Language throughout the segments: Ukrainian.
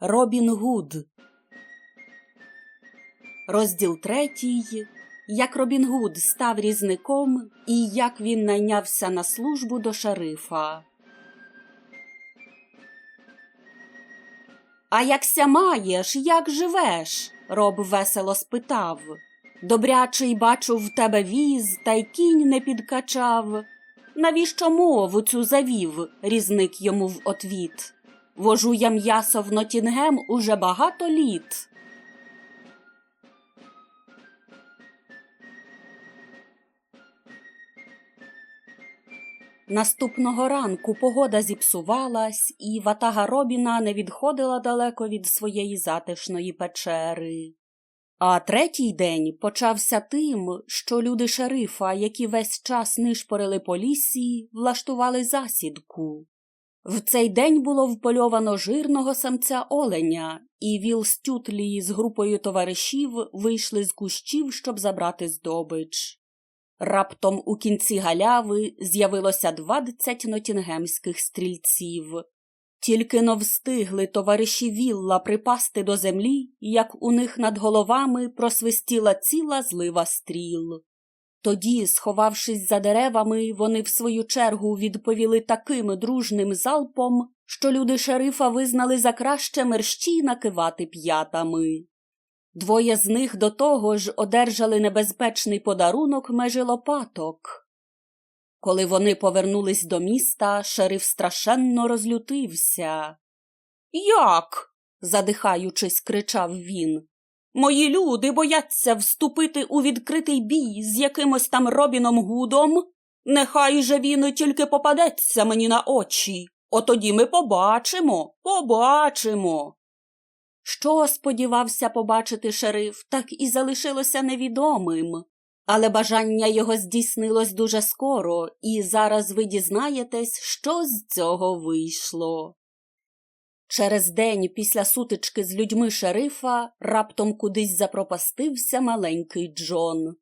Робін Гуд. Розділ третій. Як Робін Гуд став різником і як він найнявся на службу до шерифа. А якся маєш, як живеш? Роб весело спитав. Добрячий бачу в тебе віз, та й кінь не підкачав. Навіщо мову цю завів? різник йому в отвіт. Вожу я м'ясо в Нотінгем уже багато літ. Наступного ранку погода зіпсувалась, і ватага Робіна не відходила далеко від своєї затишної печери. А третій день почався тим, що люди шерифа, які весь час нишпорили по лісі, влаштували засідку. В цей день було впольовано жирного самця оленя, і Віл Стютлі з групою товаришів вийшли з кущів, щоб забрати здобич. Раптом у кінці галяви з'явилося двадцять нотінгемських стрільців. Тільки но встигли товариші Вілла припасти до землі, як у них над головами просвистіла ціла злива стріл. Тоді, сховавшись за деревами, вони в свою чергу відповіли таким дружним залпом, що люди шерифа визнали за краще мерщій накивати п'ятами. Двоє з них до того ж одержали небезпечний подарунок межі лопаток. Коли вони повернулись до міста, шериф страшенно розлютився. Як? задихаючись, кричав він. Мої люди бояться вступити у відкритий бій з якимось там Робіном Гудом. Нехай же він тільки попадеться мені на очі. Отоді ми побачимо, побачимо. Що сподівався побачити шериф, так і залишилося невідомим. Але бажання його здійснилось дуже скоро, і зараз ви дізнаєтесь, що з цього вийшло. Через день після сутички з людьми шерифа раптом кудись запропастився маленький Джон.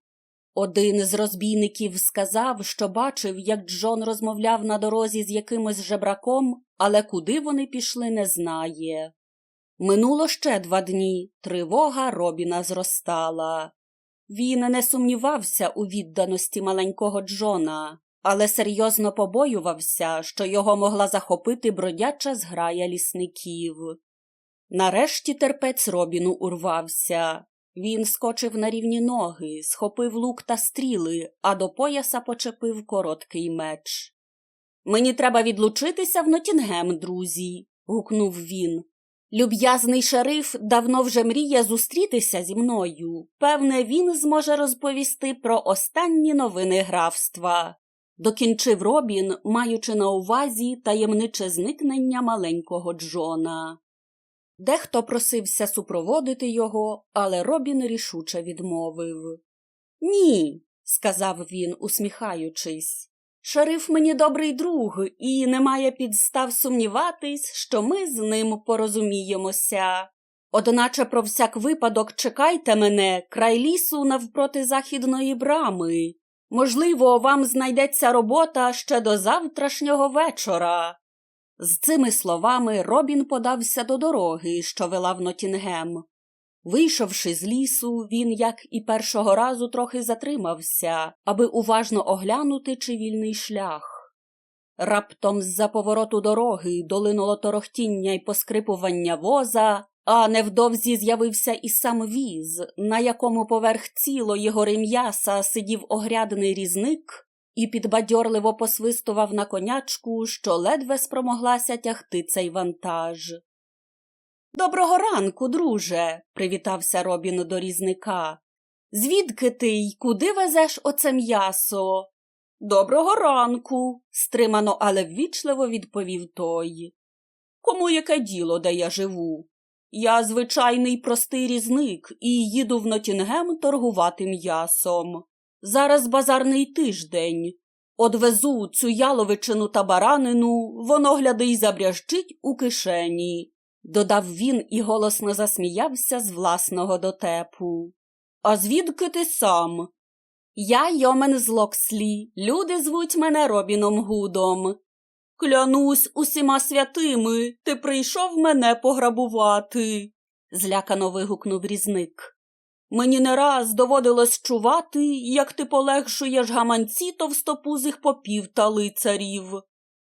Один з розбійників сказав, що бачив, як Джон розмовляв на дорозі з якимось жебраком, але куди вони пішли, не знає. Минуло ще два дні, тривога Робіна зростала. Він не сумнівався у відданості маленького Джона, але серйозно побоювався, що його могла захопити бродяча зграя лісників. Нарешті терпець Робіну урвався. Він скочив на рівні ноги, схопив лук та стріли, а до пояса почепив короткий меч. Мені треба відлучитися в Нотінгем, друзі, гукнув він. Люб'язний шериф давно вже мріє зустрітися зі мною. Певне, він зможе розповісти про останні новини графства. Докінчив Робін, маючи на увазі таємниче зникнення маленького Джона. Дехто просився супроводити його, але Робін рішуче відмовив. Ні, сказав він, усміхаючись. Шериф мені добрий друг, і немає підстав сумніватись, що ми з ним порозуміємося. Одначе про всяк випадок чекайте мене край лісу навпроти західної брами. Можливо, вам знайдеться робота ще до завтрашнього вечора. З цими словами Робін подався до дороги, що вела в Нотінгем. Вийшовши з лісу, він, як і першого разу, трохи затримався, аби уважно оглянути чи вільний шлях. Раптом з-за повороту дороги долинуло торохтіння й поскрипування воза, а невдовзі з'явився і сам віз, на якому поверх цілої гори м'яса сидів огрядний різник і підбадьорливо посвистував на конячку, що ледве спромоглася тягти цей вантаж. Доброго ранку, друже, привітався Робін до різника. Звідки ти й куди везеш оце м'ясо? Доброго ранку, стримано, але ввічливо відповів той. Кому яке діло, де я живу? Я звичайний простий різник і їду в Нотінгем торгувати м'ясом. Зараз базарний тиждень. Одвезу цю яловичину та баранину, воно гляди й забряжчить у кишені додав він і голосно засміявся з власного дотепу. А звідки ти сам? Я Йомен з Локслі. Люди звуть мене Робіном Гудом. Клянусь усіма святими, ти прийшов мене пограбувати, злякано вигукнув різник. Мені не раз доводилось чувати, як ти полегшуєш гаманці товстопузих попів та лицарів.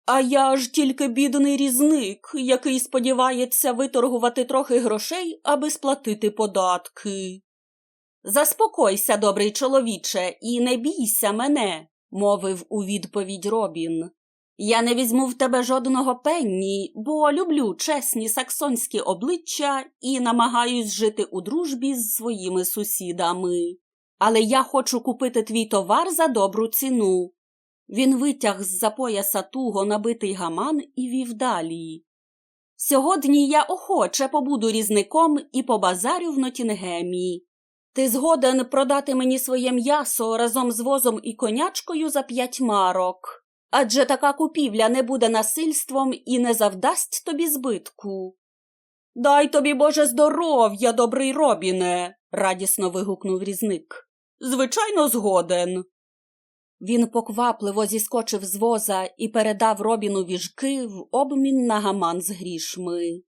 А я ж тільки бідний різник, який сподівається виторгувати трохи грошей, аби сплатити податки. Заспокойся, добрий чоловіче, і не бійся мене, мовив у відповідь Робін. Я не візьму в тебе жодного пенні, бо люблю чесні саксонські обличчя і намагаюсь жити у дружбі з своїми сусідами. Але я хочу купити твій товар за добру ціну. Він витяг з-за пояса туго набитий гаман і вів далі. Сьогодні я охоче побуду різником і побазарю в Нотінгемі. Ти згоден продати мені своє м'ясо разом з возом і конячкою за п'ять марок. Адже така купівля не буде насильством і не завдасть тобі збитку. Дай тобі Боже здоров'я, добрий Робіне, радісно вигукнув різник. Звичайно, згоден. Він поквапливо зіскочив з воза і передав Робіну віжки в обмін на гаман з грішми.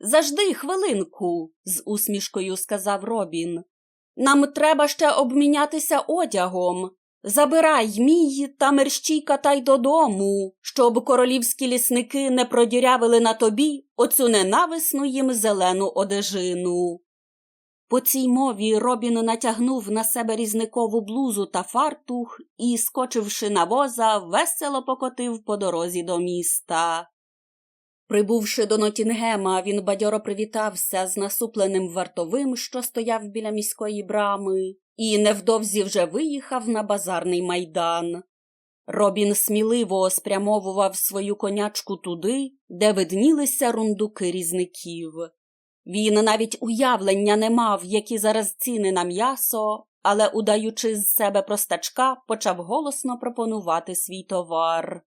Зажди хвилинку, з усмішкою сказав Робін. Нам треба ще обмінятися одягом. Забирай мій та мерщій катай додому, щоб королівські лісники не продірявили на тобі оцю ненависну їм зелену одежину. По цій мові Робін натягнув на себе різникову блузу та фартух і, скочивши на воза, весело покотив по дорозі до міста. Прибувши до Нотінгема, він бадьоро привітався з насупленим вартовим, що стояв біля міської брами, і невдовзі вже виїхав на базарний майдан. Робін сміливо спрямовував свою конячку туди, де виднілися рундуки різників. Він навіть уявлення не мав, які зараз ціни на м'ясо, але, удаючи з себе простачка, почав голосно пропонувати свій товар.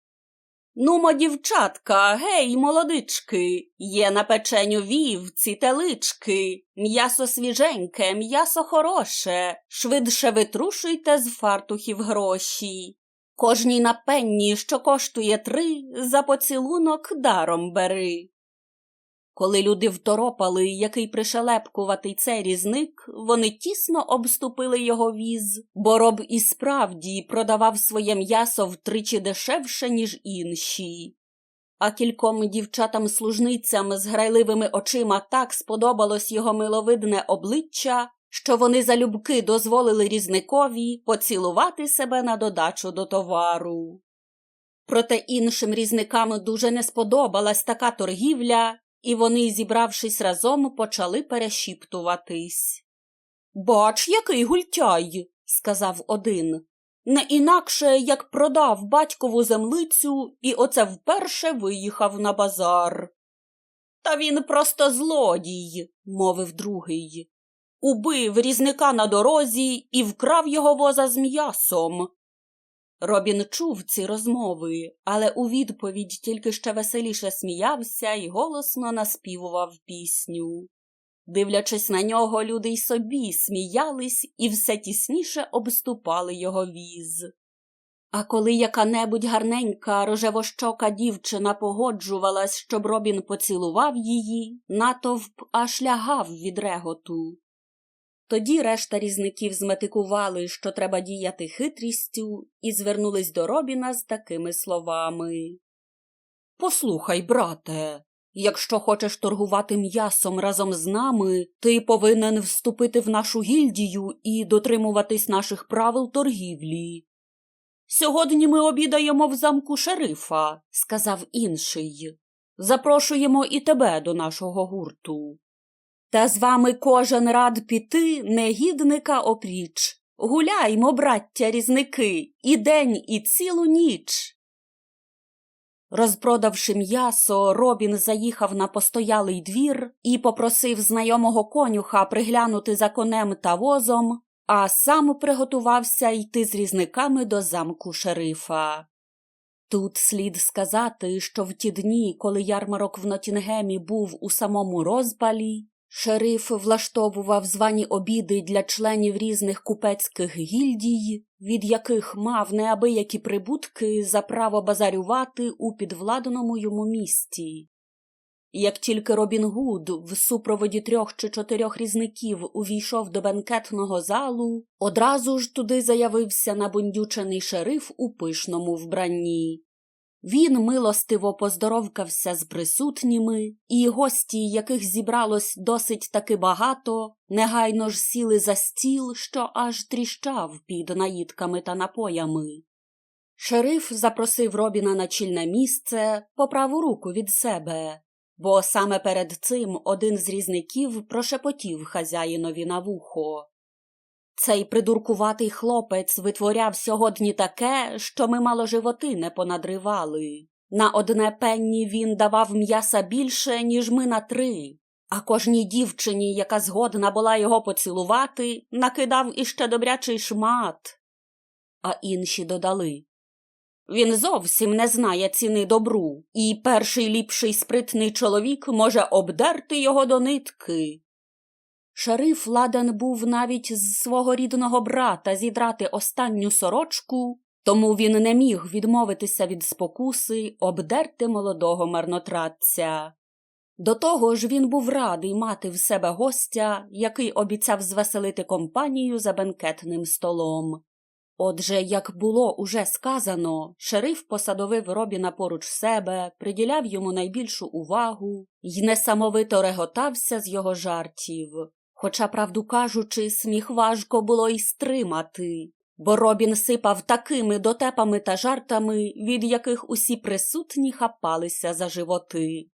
Нумо, дівчатка, гей, молодички, є на печеню вівці, телички, м'ясо свіженьке, м'ясо хороше, швидше витрушуйте з фартухів гроші. Кожній на пенні, що коштує три, за поцілунок даром бери. Коли люди второпали, який пришелепкуватий цей різник, вони тісно обступили його віз, бо роб і справді продавав своє м'ясо втричі дешевше, ніж інші. А кільком дівчатам-служницям з грайливими очима так сподобалось його миловидне обличчя, що вони залюбки дозволили різникові поцілувати себе на додачу до товару. Проте іншим різникам дуже не сподобалась така торгівля, і вони, зібравшись разом, почали перешіптуватись. Бач, який гультяй, сказав один. Не інакше, як продав батькову землицю і оце вперше виїхав на базар. Та він просто злодій, мовив другий. Убив різника на дорозі і вкрав його воза з м'ясом. Робін чув ці розмови, але у відповідь тільки ще веселіше сміявся і голосно наспівував пісню. Дивлячись на нього, люди й собі сміялись і все тісніше обступали його віз. А коли яка-небудь гарненька рожевощока дівчина погоджувалась, щоб Робін поцілував її, натовп аж лягав від реготу. Тоді решта різників зметикували, що треба діяти хитрістю, і звернулись до Робіна з такими словами. Послухай, брате, якщо хочеш торгувати м'ясом разом з нами, ти повинен вступити в нашу гільдію і дотримуватись наших правил торгівлі. Сьогодні ми обідаємо в замку шерифа, сказав інший. Запрошуємо і тебе до нашого гурту. Та з вами кожен рад піти, негідника опріч. Гуляймо, браття різники, і день, і цілу ніч. Розпродавши м'ясо, Робін заїхав на постоялий двір і попросив знайомого конюха приглянути за конем та возом, а сам приготувався йти з різниками до замку шерифа. Тут слід сказати, що в ті дні, коли ярмарок в Нотінгемі був у самому розпалі, Шериф влаштовував звані обіди для членів різних купецьких гільдій, від яких мав неабиякі прибутки за право базарювати у підвладному йому місті. Як тільки Робін Гуд в супроводі трьох чи чотирьох різників увійшов до бенкетного залу, одразу ж туди заявився набундючений шериф у пишному вбранні. Він милостиво поздоровкався з присутніми, і гості, яких зібралось досить таки багато, негайно ж сіли за стіл, що аж тріщав під наїдками та напоями. Шериф запросив Робіна на чільне місце по праву руку від себе, бо саме перед цим один з різників прошепотів хазяїнові на вухо. Цей придуркуватий хлопець витворяв сьогодні таке, що ми мало животи не понадривали. На одне пенні він давав м'яса більше, ніж ми на три, а кожній дівчині, яка згодна була його поцілувати, накидав іще добрячий шмат. А інші додали він зовсім не знає ціни добру, і перший ліпший спритний чоловік може обдерти його до нитки. Шериф ладен був навіть з свого рідного брата зідрати останню сорочку, тому він не міг відмовитися від спокуси обдерти молодого марнотратця. До того ж він був радий мати в себе гостя, який обіцяв звеселити компанію за бенкетним столом. Отже, як було уже сказано, шериф посадовив Робіна поруч себе, приділяв йому найбільшу увагу й несамовито реготався з його жартів. Хоча, правду кажучи, сміх важко було й стримати, бо Робін сипав такими дотепами та жартами, від яких усі присутні хапалися за животи.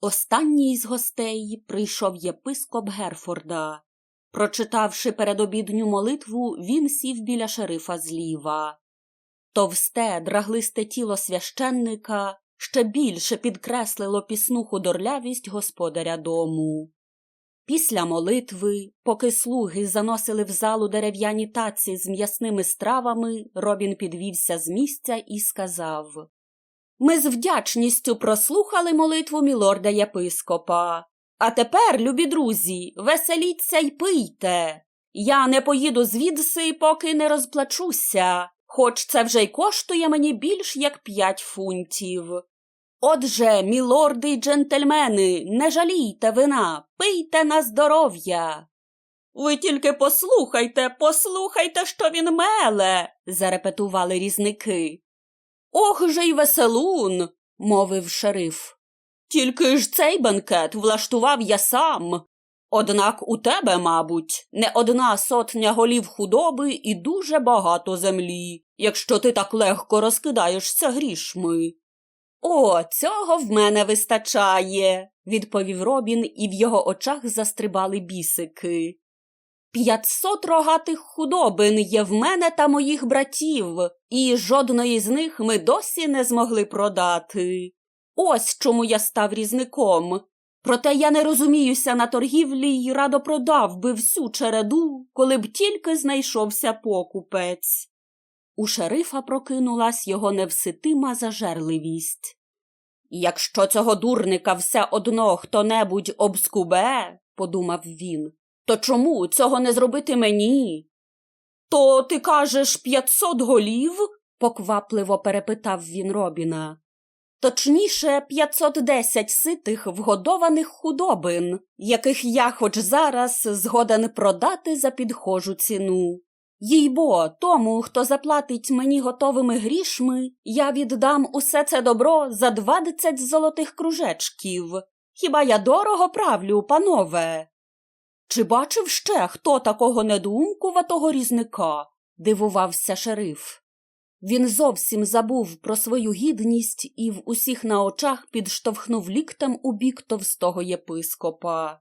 Останній з гостей прийшов єпископ Герфорда. Прочитавши передобідню молитву, він сів біля шерифа зліва. Товсте, драглисте тіло священника ще більше підкреслило пісну худорлявість господаря дому. Після молитви, поки слуги заносили в залу дерев'яні таці з м'ясними стравами, Робін підвівся з місця і сказав Ми з вдячністю прослухали молитву мілорда єпископа. А тепер, любі друзі, веселіться й пийте. Я не поїду звідси, поки не розплачуся, хоч це вже й коштує мені більш як п'ять фунтів. Отже, мілорди й джентльмени, не жалійте вина, пийте на здоров'я. Ви тільки послухайте, послухайте, що він меле, зарепетували різники. Ох же й веселун, мовив шериф. Тільки ж цей бенкет влаштував я сам. Однак у тебе, мабуть, не одна сотня голів худоби і дуже багато землі, якщо ти так легко розкидаєшся грішми. О, цього в мене вистачає, відповів Робін, і в його очах застрибали бісики. П'ятсот рогатих худобин є в мене та моїх братів, і жодної з них ми досі не змогли продати. Ось чому я став різником. Проте я не розуміюся на торгівлі й радо продав би всю череду, коли б тільки знайшовся покупець. У шерифа прокинулась його невситима зажерливість. Якщо цього дурника все одно хто небудь обскубе, подумав він, то чому цього не зробити мені? То ти кажеш п'ятсот голів? поквапливо перепитав він Робіна. Точніше, 510 ситих вгодованих худобин, яких я хоч зараз згоден продати за підхожу ціну. Їй-бо, тому, хто заплатить мені готовими грішми, я віддам усе це добро за двадцять золотих кружечків. Хіба я дорого правлю, панове? Чи бачив ще хто такого недумкуватого різника? дивувався шериф. Він зовсім забув про свою гідність і в усіх на очах підштовхнув ліктем у бік товстого єпископа.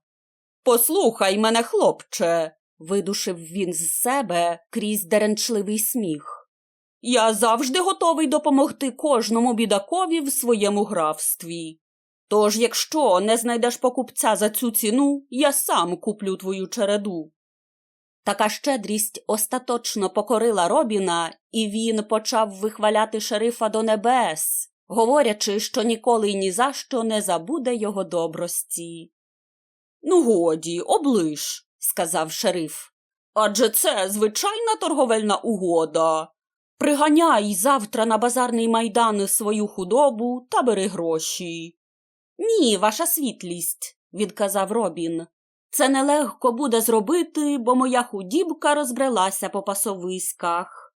Послухай мене, хлопче, видушив він з себе крізь деренчливий сміх. Я завжди готовий допомогти кожному бідакові в своєму графстві. Тож, якщо не знайдеш покупця за цю ціну, я сам куплю твою череду. Така щедрість остаточно покорила Робіна, і він почав вихваляти шерифа до небес, говорячи, що ніколи ні за що не забуде його добрості. Ну, годі, облиш, сказав шериф. Адже це звичайна торговельна угода. Приганяй завтра на базарний майдан свою худобу та бери гроші. Ні, ваша світлість, відказав Робін. Це нелегко буде зробити, бо моя худібка розбрелася по пасовиськах.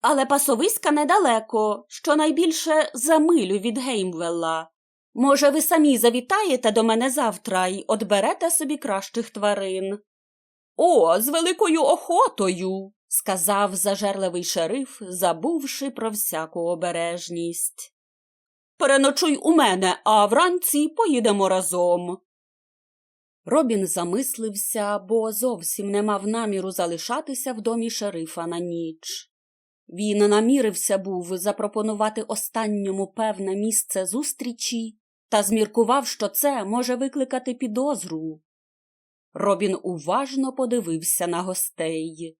Але пасовиська недалеко, щонайбільше за милю від Геймвелла. Може, ви самі завітаєте до мене завтра й отберете собі кращих тварин. О, з великою охотою, сказав зажерливий шериф, забувши про всяку обережність. Переночуй у мене, а вранці поїдемо разом. Робін замислився, бо зовсім не мав наміру залишатися в домі шерифа на ніч. Він намірився був запропонувати останньому певне місце зустрічі та зміркував, що це може викликати підозру. Робін уважно подивився на гостей.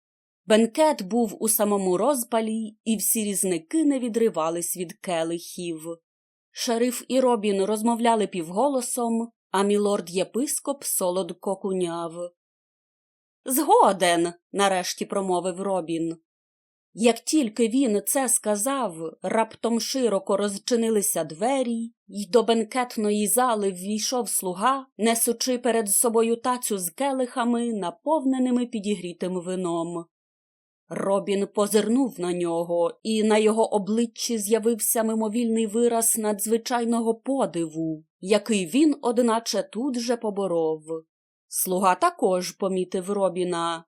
Бенкет був у самому розпалі, і всі різники не відривались від келихів. Шериф і Робін розмовляли півголосом, а мілорд єпископ солодко куняв. Згоден, нарешті промовив Робін. Як тільки він це сказав, раптом широко розчинилися двері, й до бенкетної зали ввійшов слуга, несучи перед собою тацю з келихами, наповненими підігрітим вином. Робін позирнув на нього, і на його обличчі з'явився мимовільний вираз надзвичайного подиву, який він, одначе, тут же поборов. Слуга також помітив Робіна.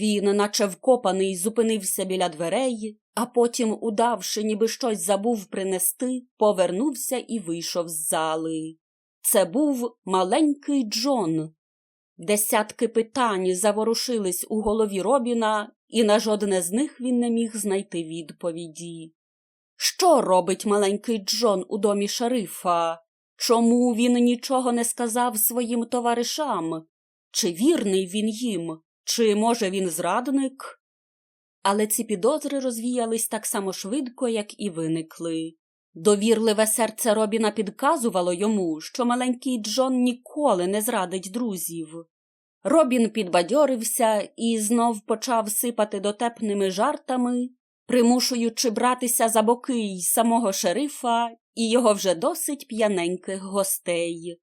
Він, наче вкопаний, зупинився біля дверей, а потім, удавши, ніби щось забув принести, повернувся і вийшов з зали. Це був маленький Джон. Десятки питань заворушились у голові Робіна, і на жодне з них він не міг знайти відповіді. Що робить маленький Джон у домі шерифа? Чому він нічого не сказав своїм товаришам? Чи вірний він їм? Чи, може, він зрадник? Але ці підозри розвіялись так само швидко, як і виникли. Довірливе серце Робіна підказувало йому, що маленький Джон ніколи не зрадить друзів. Робін підбадьорився і знов почав сипати дотепними жартами, примушуючи братися за боки й самого шерифа і його вже досить п'яненьких гостей.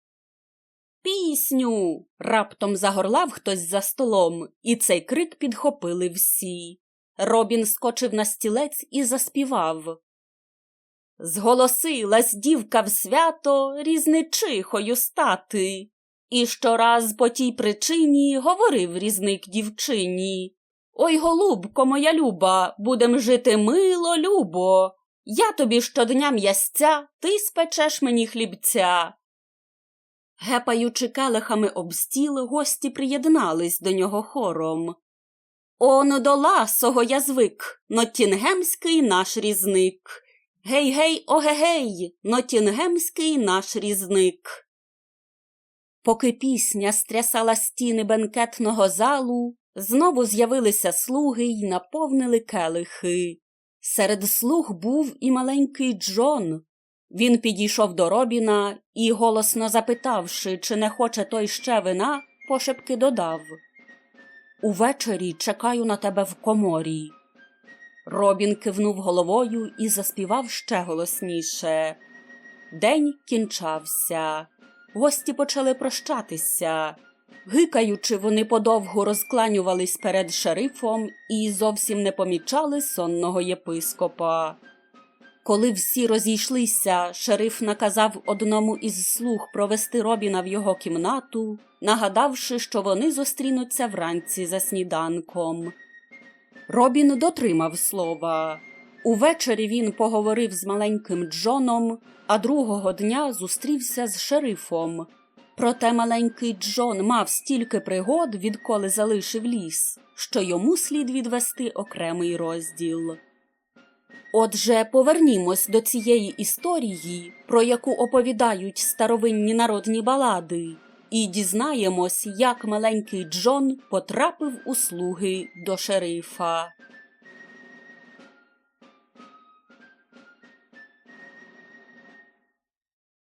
Пісню. раптом загорлав хтось за столом, і цей крик підхопили всі. Робін скочив на стілець і заспівав. Зголосилась дівка в свято різничихою стати, і щораз по тій причині говорив різник дівчині. Ой, голубко, моя люба, будем жити мило, любо. Я тобі щодня м'ясця, ти спечеш мені хлібця. Гепаючи келихами об стіл, гості приєднались до нього хором. Он до ласого я звик, Ноттінгемський наш різник. Гей, гей, огегей, Ноттінгемський наш різник. Поки пісня стрясала стіни бенкетного залу, знову з'явилися слуги й наповнили келихи. Серед слуг був і маленький Джон. Він підійшов до Робіна і, голосно запитавши, чи не хоче той ще вина, пошепки додав Увечері чекаю на тебе в коморі. Робін кивнув головою і заспівав ще голосніше. День кінчався. Гості почали прощатися. Гикаючи, вони подовго розкланювались перед шерифом і зовсім не помічали сонного єпископа. Коли всі розійшлися, шериф наказав одному із слуг провести Робіна в його кімнату, нагадавши, що вони зустрінуться вранці за сніданком. Робін дотримав слова. Увечері він поговорив з маленьким Джоном, а другого дня зустрівся з шерифом. Проте маленький Джон мав стільки пригод, відколи залишив ліс, що йому слід відвести окремий розділ. Отже, повернімось до цієї історії, про яку оповідають старовинні народні балади, і дізнаємось, як маленький Джон потрапив у слуги до шерифа.